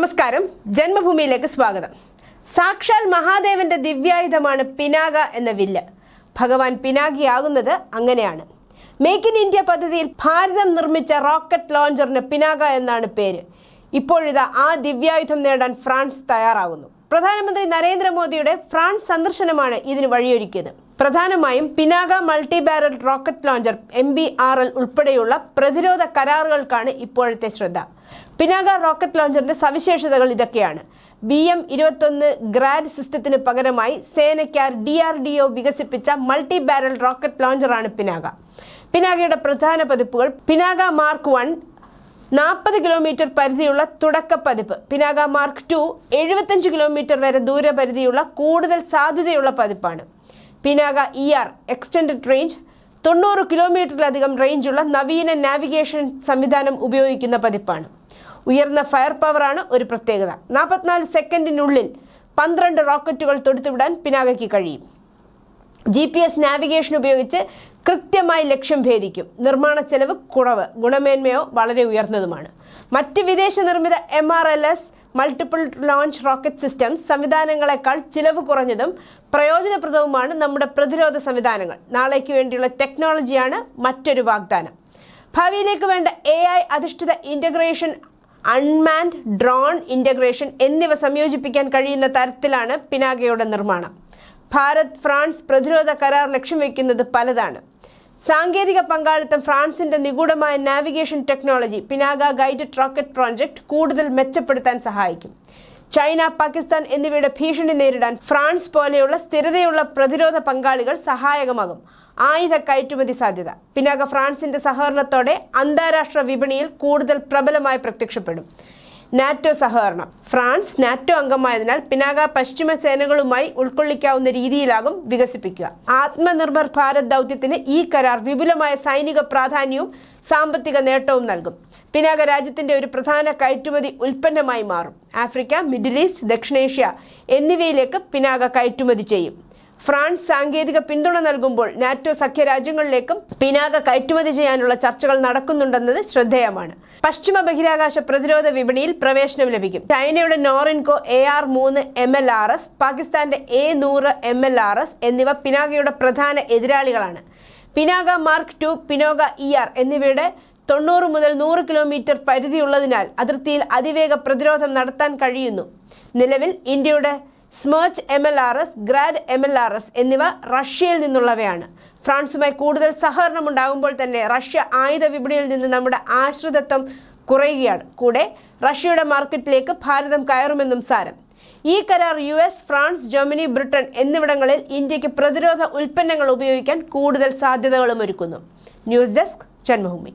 നമസ്കാരം. ജന്മഭൂമിയിലേക്ക് സ്വാഗതം. സാക്ഷാൽ മഹാദേവന്റെ ദിവ്യായുധമാണ് പിനാക എന്ന വില്ല്. ഭഗവാൻ പിനാകിയാകുന്നത് അങ്ങനെയാണ്. മേക്ക് ഇൻ ഇന്ത്യ പദ്ധതിയിൽ ഭാരതം നിർമ്മിച്ച റോക്കറ്റ് ലോഞ്ചറിന് പിനാക എന്നാണ് പേര്. ഇപ്പോഴിതാ ആ ദിവ്യായുധം നേടാൻ ഫ്രാൻസ് തയ്യാറാകുന്നു. പ്രധാനമന്ത്രി നരേന്ദ്രമോദിയുടെ ഫ്രാൻസ് സന്ദർശനമാണ് ഇതിന് വഴിയൊരുക്കിയത്. പ്രധാനമായും Pinaka multi barrel rocket launcher M B R L ഉൾപ്പെടെയുള്ള പ്രതിരോധ കരാറുകൾക്കാണ് ഇപ്പോഴത്തെ ശ്രദ്ധ. പിനാക റോക്കറ്റ് ലോഞ്ചറിന്റെ സവിശേഷതകൾ ഇതൊക്കെയാണ്. ബി എം ഇരുപത്തൊന്ന് ഗ്രാഡ് സിസ്റ്റത്തിന് പകരമായി സേനയ്ക്കാർ ഡി ആർ ഡി ഒ വികസിപ്പിച്ച മൾട്ടി ബാരൽ റോക്കറ്റ് ലോഞ്ചറാണ് പിനാക പിനാകയുടെ പ്രധാന പതിപ്പുകൾ പിനാക മാർക്ക് വൺ നാൽപ്പത് കിലോമീറ്റർ പരിധിയുള്ള തുടക്ക പതിപ്പ് പിനാക മാർക്ക് ടു എഴുപത്തഞ്ച് കിലോമീറ്റർ വരെ ദൂരപരിധിയുള്ള കൂടുതൽ സാധ്യതയുള്ള പതിപ്പാണ്. Pinaka E R extended range തൊണ്ണൂറ് കിലോമീറ്ററിലധികം റേഞ്ചുള്ള നവീന നാവിഗേഷൻ സംവിധാനം ഉപയോഗിക്കുന്ന പതിപ്പാണ്. ഉയർന്ന ഫയർ പവറാണ് ഒരു പ്രത്യേകത. നാൽപ്പത്തിനാല് സെക്കൻഡിനുള്ളിൽ പന്ത്രണ്ട് റോക്കറ്റുകൾ തൊടുത്തുവിടാൻ പിനാകയ്ക്ക് കഴിയും. ജി പി എസ് നാവിഗേഷൻ ഉപയോഗിച്ച് കൃത്യമായി ലക്ഷ്യം ഭേദിക്കും. നിർമ്മാണ ചെലവ് കുറവ് ഗുണമേന്മയോ വളരെ ഉയർന്നതുമാണ്. മറ്റ് വിദേശ നിർമ്മിത M R L S multiple launch rocket systems സംവിധാനങ്ങളെക്കാൾ ചിലവ് കുറഞ്ഞതും പ്രയോജനപ്രദവുമാണ് നമ്മുടെ പ്രതിരോധ സംവിധാനങ്ങൾ. നാളേക്ക് വേണ്ടിയുള്ള ടെക്നോളജിയാണ് മറ്റൊരു വാഗ്ദാനം. ഭാവിയിലേക്ക് വേണ്ട എ അധിഷ്ഠിത ഇന്റഗ്രേഷൻ അൺമാൻഡ് ഡ്രോൺ ഇന്റഗ്രേഷൻ എന്നിവ സംയോജിപ്പിക്കാൻ കഴിയുന്ന തരത്തിലാണ് പിനാകയുടെ നിർമ്മാണം. ഭാരത് ഫ്രാൻസ് പ്രതിരോധ കരാർ ലക്ഷ്യം വയ്ക്കുന്നത് പലതാണ്. സാങ്കേതിക പങ്കാളിത്തം ഫ്രാൻസിന്റെ നിഗൂഢമായ navigation technology Pinaka guided rocket project കൂടുതൽ മെച്ചപ്പെടുത്താൻ സഹായിക്കും. ചൈന പാകിസ്ഥാൻ എന്നിവയുടെ ഭീഷണി നേരിടാൻ ഫ്രാൻസ് പോലെയുള്ള സ്ഥിരതയുള്ള പ്രതിരോധ പങ്കാളികൾ സഹായകമാകും. ആയുധ കയറ്റുമതി സാധ്യത. പിന്നാക ഫ്രാൻസിന്റെ സഹകരണത്തോടെ അന്താരാഷ്ട്ര വിപണിയിൽ കൂടുതൽ പ്രബലമായി പ്രത്യക്ഷപ്പെടും. നാറ്റോ സഹകരണം. ഫ്രാൻസ് നാറ്റോ അംഗമായതിനാൽ പിനാക പശ്ചിമ സേനകളുമായി ഉൾക്കൊള്ളിക്കാവുന്ന രീതിയിലാകും വികസിപ്പിക്കുക. ആത്മനിർഭർ ഭാരത് ദൗത്യത്തിന് ഈ കരാർ വിപുലമായ സൈനിക പ്രാധാന്യവും സാമ്പത്തിക നേട്ടവും നൽകും. പിനാക രാജ്യത്തിന്റെ ഒരു പ്രധാന കയറ്റുമതി ഉൽപ്പന്നമായി മാറും. ആഫ്രിക്ക മിഡിൽ ഈസ്റ്റ് ദക്ഷിണേഷ്യ എന്നിവയിലേക്ക് പിനാക കയറ്റുമതി ചെയ്യും. ഫ്രാൻസ് സാങ്കേതിക പിന്തുണ നൽകുമ്പോൾ നാറ്റോ സഖ്യ രാജ്യങ്ങളിലേക്കും പിനാക കയറ്റുമതി ചെയ്യാനുള്ള ചർച്ചകൾ നടക്കുന്നുണ്ടെന്നത് ശ്രദ്ധേയമാണ്. പശ്ചിമ ബഹിരാകാശ പ്രതിരോധ വിപണിയിൽ പ്രവേശനം ലഭിക്കും. ചൈനയുടെ നോറിൻകോ എ ആർ മൂന്ന് എം എൽ ആർ എസ് പാകിസ്ഥാന്റെ എ നൂറ് എം എൽ ആർ എസ് എന്നിവ പിനാകയുടെ പ്രധാന എതിരാളികളാണ്. Pinaka mark two Pinaka E R എന്നിവയുടെ തൊണ്ണൂറ് മുതൽ നൂറ് കിലോമീറ്റർ പരിധിയുള്ളതിനാൽ അതിർത്തിയിൽ അതിവേഗ പ്രതിരോധം നടത്താൻ കഴിയുന്നു. നിലവിൽ ഇന്ത്യയുടെ Smerch M L R S Grad M L R S എന്നിവ റഷ്യയിൽ നിന്നുള്ളവയാണ്. ഫ്രാൻസുമായി കൂടുതൽ സഹകരണം ഉണ്ടാകുമ്പോൾ തന്നെ റഷ്യ ആയുധ വിപണിയിൽ നിന്ന് നമ്മുടെ ആശ്രിതത്വം കുറയുകയാണ്. കൂടെ റഷ്യയുടെ മാർക്കറ്റിലേക്ക് ഭാരതം കയറുമെന്നും സാരം. ഈ കരാർ U S France Germany Britain എന്നിവിടങ്ങളിൽ ഇന്ത്യയ്ക്ക് പ്രതിരോധ ഉൽപ്പന്നങ്ങൾ ഉപയോഗിക്കാൻ കൂടുതൽ സാധ്യതകളും ഒരുക്കുന്നു. News desk Janmabhumi.